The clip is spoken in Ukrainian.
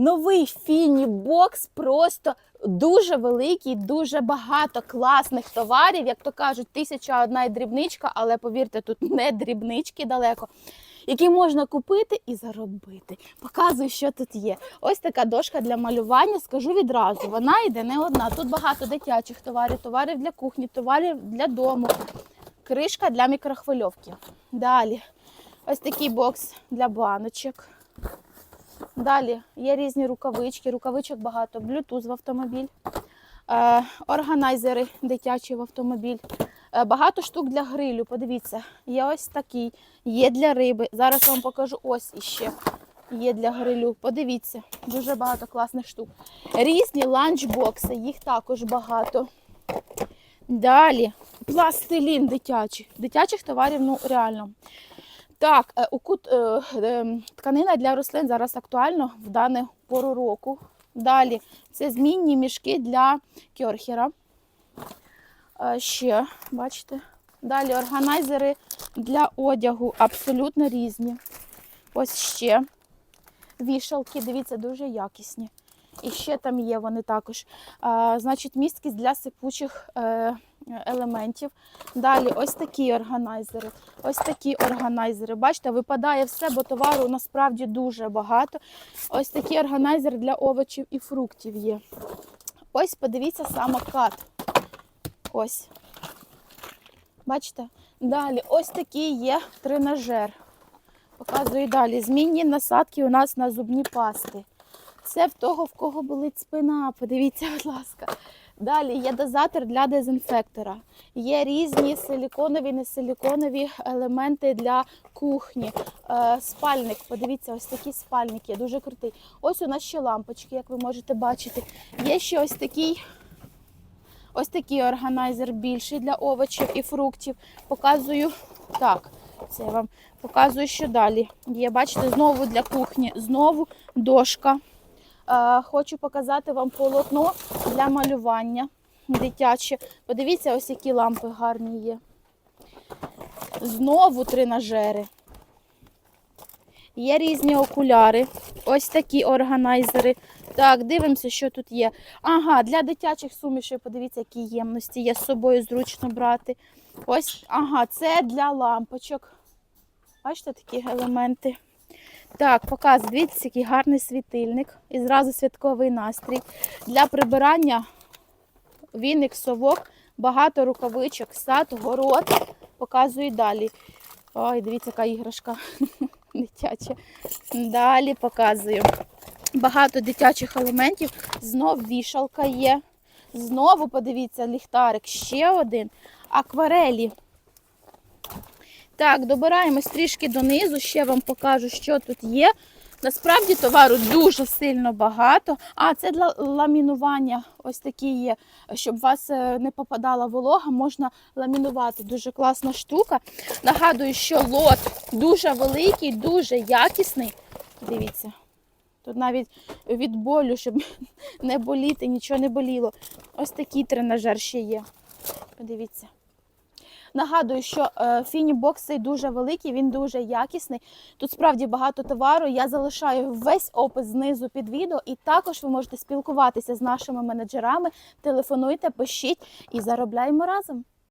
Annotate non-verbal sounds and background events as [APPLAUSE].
Новий фіні бокс просто дуже великий, дуже багато класних товарів. Як то кажуть, тисяча одна і дрібничка, але повірте, тут не дрібнички далеко. Які можна купити і заробити. Показую, що тут є. Ось така дошка для малювання. Скажу відразу, вона йде не одна. Тут багато дитячих товарів, товарів для кухні, товарів для дому, кришка для мікрохвильовки. Далі, ось такий бокс для баночок. Далі є різні рукавички, рукавичок багато, Bluetooth в автомобіль, е, органайзери дитячі в автомобіль. Е, Багато штук для грилю. Подивіться, є ось такий, є для риби. Зараз вам покажу ось іще. Є для грилю. Подивіться, дуже багато класних штук. Різні ланчбокси, їх також багато. Далі пластилін дитячий. Дитячих товарів, ну реально. Так, е, укут, е, е, тканина для рослин зараз актуально в дану пору року. Далі це змінні мішки для кьорхера. Ще, бачите? Далі органайзери для одягу абсолютно різні. Ось ще вішалки, дивіться, дуже якісні. І ще там є вони також. Значить, місткість для сипучих елементів. Далі ось такі органайзери. Ось такі органайзери. Бачите, випадає все, бо товару насправді дуже багато. Ось такі органайзери для овочів і фруктів є. Ось подивіться самокат. Ось. Бачите? Далі, ось такий є тренажер. Показую далі. Змінні насадки у нас на зубні пасти. Це в того, в кого болить спина. Подивіться, будь ласка. Далі є дозатор для дезінфектора. Є різні силіконові, несиліконові елементи для кухні. Е, спальник, подивіться, ось такі спальники, дуже крутий. Ось у нас ще лампочки, як ви можете бачити. Є ще ось такий. Ось такий органайзер більший для овочів і фруктів. Показую так. Це я вам показую, що далі. Є, бачите, знову для кухні, знову дошка. Е, хочу показати вам полотно для малювання дитяче. Подивіться, ось які лампи гарні є. Знову тренажери. Є різні окуляри. Ось такі органайзери. Так, дивимося, що тут є. Ага, для дитячих сумішей, подивіться, які ємності є з собою зручно брати. Ось, ага, це для лампочок. Бачите такі елементи. Так, показую, дивіться, який гарний світильник. І зразу святковий настрій. Для прибирання віник, совок, багато рукавичок, сад, город. Показую далі. Ой, дивіться, яка іграшка [LAUGHS] дитяча. Далі показую. Багато дитячих елементів. Знов вішалка є. Знову подивіться, ліхтарик, ще один. Акварелі. Так, добираємось трішки донизу, ще вам покажу, що тут є. Насправді товару дуже сильно багато. А, це для ламінування. Ось такі є, щоб у вас е, не попадала волога, можна ламінувати. Дуже класна штука. Нагадую, що лот дуже великий, дуже якісний. Дивіться. Тут навіть від болю, щоб [LAUGHS] не боліти, нічого не боліло. Ось такий тренажер ще є. Подивіться. Нагадую, що е, фінібокс цей дуже великий, він дуже якісний. Тут справді багато товару. Я залишаю весь опис знизу під відео, і також ви можете спілкуватися з нашими менеджерами. Телефонуйте, пишіть і заробляємо разом.